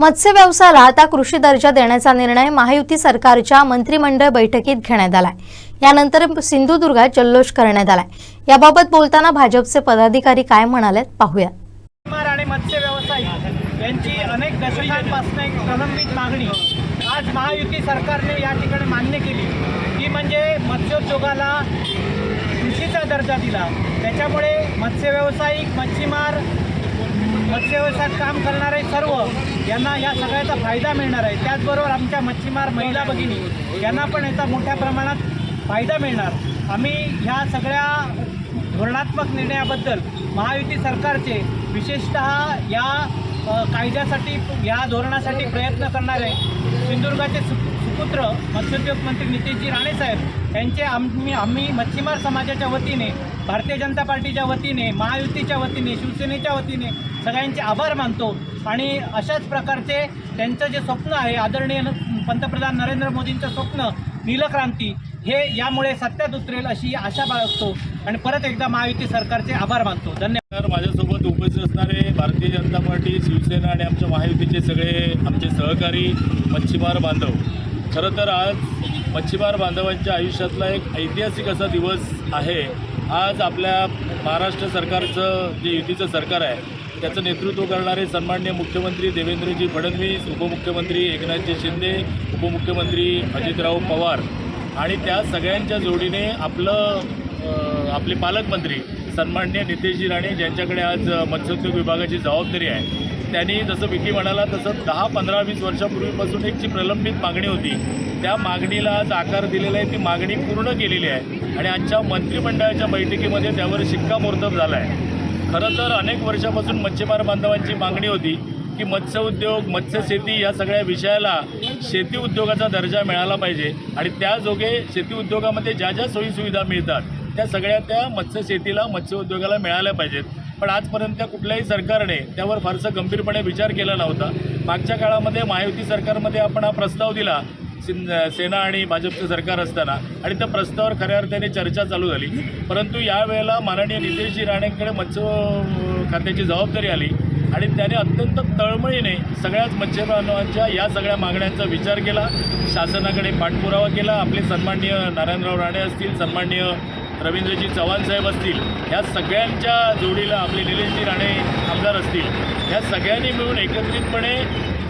मत्स्य व्यवसायाला आता कृषी दर्जा देण्याचा निर्णय महायुती सरकारच्या मंत्रिमंडळ बैठकीत घेण्यात आलाय. यानंतर सिंधुदुर्गात जल्लोष करण्यात आलाय. याबाबत बोलताना भाजपचे पदाधिकारी काय म्हणालेत पाहूया. आणि मत्स्य व्यावसायिक यांची अनेक दशकांपासून एक प्रलंबित मागणी आज महायुती सरकारने या ठिकाणी मान्य केली. ती म्हणजे मत्स्योद्योगाला कृषीचा दर्जा दिला. त्याच्यामुळे मत्स्य व्यावसायिक मच्छीमार मत्स्यव्यवसायात काम करणारे सर्व यांना या सगळ्याचा फायदा मिळणार आहे. त्याचबरोबर आमच्या मच्छीमार महिला भगिनी यांना पण याचा मोठ्या प्रमाणात फायदा मिळणार. आम्ही ह्या सगळ्या धोरणात्मक निर्णयाबद्दल महायुती सरकारचे विशेषत या कायद्यासाठी या धोरणासाठी प्रयत्न करणारे सिंधुदुर्गाचे सु सुपुत्र मत्स्योद्योग मंत्री नितीनजी राणेसाहेब यांचे आम्ही आम्ही मच्छीमार समाजाच्या वतीने भारतीय जनता पार्टीच्या वतीने महायुतीच्या वतीने शिवसेनेच्या वतीने सगळ्यांचे आभार मानतो. आणि अशाच प्रकारचे त्यांचं जे स्वप्न आहे आदरणीय न- पंतप्रधान नरेंद्र मोदींचं स्वप्न नीलक्रांती हे यामुळे सत्यात उतरेल अशी आशा बाळगतो. आणि परत एकदा महायुती सरकारचे आभार मानतो. धन्यवाद. माझ्यासोबत उपस्थित असणारे भारतीय जनता पार्टी शिवसेना आणि आमच्या महायुतीचे सगळे आमचे सहकारी मच्छीमार बांधव. खरं तर आज मच्छीमार बांधवांच्या आयुष्यातला एक ऐतिहासिक असा दिवस आहे. आज आपल्या महाराष्ट्र सरकारचं जे युतीचं सरकार आहे त्याचं नेतृत्व करणारे सन्माननीय मुख्यमंत्री देवेंद्रजी फडणवीस उपमुख्यमंत्री एकनाथजी शिंदे उपमुख्यमंत्री अजितराव पवार आणि त्या सगळ्यांच्या जोडीने आपलं आपले पालकमंत्री सन्माननीय नितेशजी राणे ज्यांच्याकडे आज मत्स्योद्योग विभागाची जबाबदारी आहे त्यांनी जसं विकी म्हणाला तसं दहा पंधरा वीस वर्षापूर्वीपासून एक जी प्रलंबित मागणी होती त्या मागणीला आज आकार दिलेला आहे ती मागणी पूर्ण केलेली आहे. आणि आजच्या मंत्रिमंडळाच्या बैठकीमध्ये त्यावर शिक्कामोर्तब झाला आहे खरं तर अनेक वर्षापासून मच्छीमार बांधवांची मागणी होती की मत्स्य उद्योग मत्स्य शेती या सगळ्या विषयाला शेती उद्योगाचा दर्जा मिळाला पाहिजे. आणि त्याजोगे शेती उद्योगामध्ये ज्या ज्या सोयीसुविधा मिळतात त्या सगळ्या त्या मत्स्य शेतीला मत्स्य उद्योगाला मिळाल्या पाहिजेत. पण आजपर्यंत कुठल्याही सरकारने त्यावर फारसा गंभीरपणे विचार केला नव्हता. मागच्या काळामध्ये महायुती सरकारमध्ये आपण हा प्रस्ताव दिला सेना आणि भाजपचं सरकार असताना. आणि त्या प्रस्तावावर खऱ्या अर्थाने चर्चा चालू झाली. परंतु यावेळेला माननीय नितेशजी राणेंकडे मत्स्य खात्याची जबाबदारी आली. आणि त्याने अत्यंत तळमळीने सगळ्याच मत्स्यबांधवांच्या या सगळ्या मागण्यांचा विचार केला. शासनाकडे पाठपुरावा केला. आपले सन्माननीय नारायणराव राणे असतील सन्माननीय रवींद्रजी चव्हाण साहेब असतील ह्या सगळ्यांच्या जोडीला आपले निलेशजी राणे आमदार असतील ह्या सगळ्यांनी मिळून एकत्रितपणे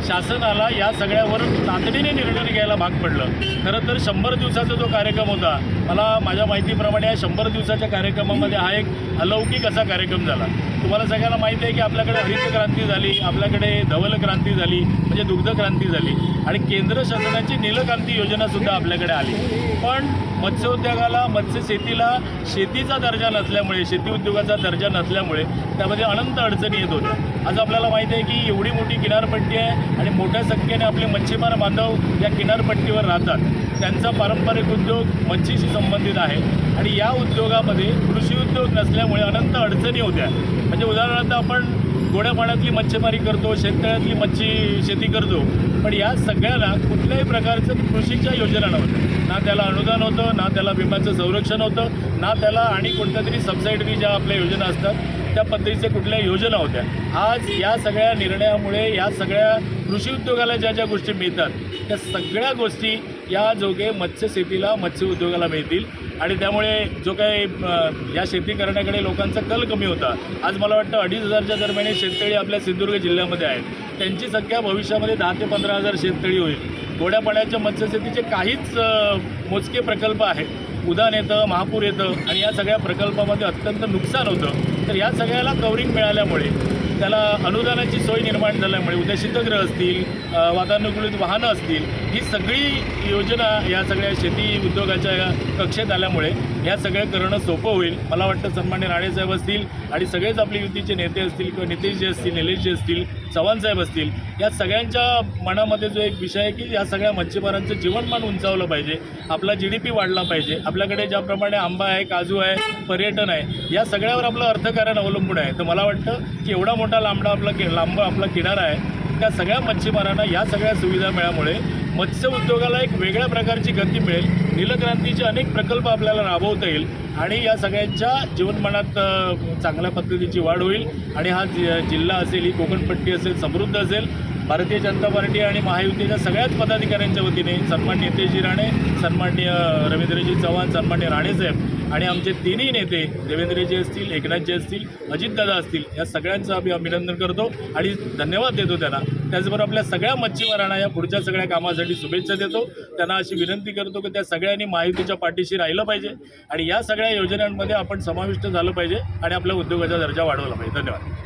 शासनाला या सगळ्यावर तातडीने निर्णय घ्यायला भाग पडलं. खरं तर शंभर दिवसाचा जो कार्यक्रम होता मला माझ्या माहितीप्रमाणे या शंभर दिवसाच्या कार्यक्रमामध्ये हा एक अलौकिक असा कार्यक्रम झाला. तुम्हाला सगळ्यांना माहिती आहे की आपल्याकडे हरित क्रांती झाली आपल्याकडे धवल क्रांती झाली म्हणजे दुग्ध क्रांती झाली आणि केंद्र शासनाची नीलक्रांती योजनासुद्धा आपल्याकडे आली. पण मत्स्योद्योगाला मत्स्य शेतीला शेतीचा दर्जा नसल्यामुळे शेती उद्योगाचा दर्जा नसल्यामुळे त्यामध्ये अनंत अडचणी येत होत्या. आज आपल्याला माहिती आहे की एवढी मोठी किनारपट्टी आहे आणि मोठ्या संख्येने आपले मच्छीमार बांधव या किनारपट्टीवर राहतात. त्यांचा पारंपरिक उद्योग मच्छीशी संबंधित आहे. आणि या उद्योगामध्ये कृषी उद्योग नसल्यामुळे अनंत अडचणी होत्या. म्हणजे उदाहरणार्थ आपण गोड्या पाण्यातली मच्छीमारी करतो शेततळ्यातली मच्छी शेती करतो. पण या सगळ्याला कुठल्याही प्रकारचं कृषीच्या योजना नव्हत्या. ना त्याला अनुदान होतं ना त्याला विम्याचं संरक्षण होतं ना त्याला आणि कोणत्या तरी सबसाईडरी ज्या आपल्या योजना असतात त्या पद्धतीच्या कुठल्या योजना होत्या. आज या सगळ्या निर्णयामुळे या सगळ्या कृषी उद्योगाला ज्या ज्या गोष्टी मिळतात त्या सगळ्या गोष्टी या जोगे मत्स्य शेतीला मत्स्य उद्योगाला मिळतील. आणि त्यामुळे जो काही या शेती करण्याकडे लोकांचा कल कमी होता. आज मला वाटतं अडीच हजारच्या दरम्यान शेततळी आपल्या सिंधुदुर्ग जिल्ह्यामध्ये आहेत. त्यांची संख्या भविष्यामध्ये दहा ते पंधरा हजार शेततळी होईल. गोड्या पाण्याच्या मत्स्यशेतीचे काहीच मोजके प्रकल्प आहेत. उदान येतं महापूर येतं आणि या सगळ्या प्रकल्पामध्ये अत्यंत नुकसान होतं. तर या सगळ्याला कवरिंग मिळाल्यामुळे त्याला अनुदानाची सोय निर्माण झाल्यामुळे उद्या शीतगृह असतील वातानुकूलित वाहनं असतील ही सगळी योजना या सगळ्या शेती उद्योगाच्या या कक्षेत आल्यामुळे ह्या सगळ्या करणं सोपं होईल. मला वाटतं सन्मान्य राणेसाहेब असतील आणि सगळेच आपले युतीचे नेते असतील किंवा नितेशजी असतील निलेश जे असतील चव्हाणसाहेब असतील या सगळ्यांच्या मनामध्ये जो एक विषय आहे की या सगळ्या मच्छीमारांचं जीवनमान उंचावलं पाहिजे आपला जी डी पी वाढला पाहिजे आपल्याकडे ज्याप्रमाणे आंबा आहे काजू आहे पर्यटन आहे या सगळ्यावर आपलं अर्थकारण अवलंबून आहे. तर मला वाटतं की एवढा मोठा लांबडा आपला कि लांब आपला किनारा आहे त्या सगळ्या मच्छीमारांना या सगळ्या सुविधा मिळाल्यामुळे मत्स्य उद्योगाला एक वेगळ्या प्रकारची गती मिळेल. नीलक्रांतीचे अनेक प्रकल्प आपल्याला राबवता येईल आणि या सगळ्यांच्या जीवनमानात चांगल्या पद्धतीची वाढ होईल. आणि हा जि जिल्हा असेल ही कोकणपट्टी असेल समृद्ध असेल. भारतीय जनता पार्टी आणि महायुतीच्या सगळ्याच पदाधिकाऱ्यांच्या वतीने सन्मान नितेशजी राणे सन्मान्य रवींद्रजी चव्हाण सन्मान्य राणेसाहेब आणि आमचे तिन्ही नेते देवेंद्रजी असतील एकनाथजी असतील अजितदादा असतील या सगळ्यांचं आम्ही अभिनंदन करतो आणि धन्यवाद देतो त्यांना. त्याचबरोबर आपल्या सगळ्या मच्छीमारांना या पुढच्या सगळ्या कामासाठी शुभेच्छा देतो. त्यांना अशी विनंती करतो की त्या सगळ्यांनी महायुतीच्या पाठीशी राहिलं पाहिजे आणि या सगळ्या योजनांमध्ये आपण समाविष्ट झालं पाहिजे आणि आपल्या उद्योगाचा दर्जा वाढवला पाहिजे. धन्यवाद.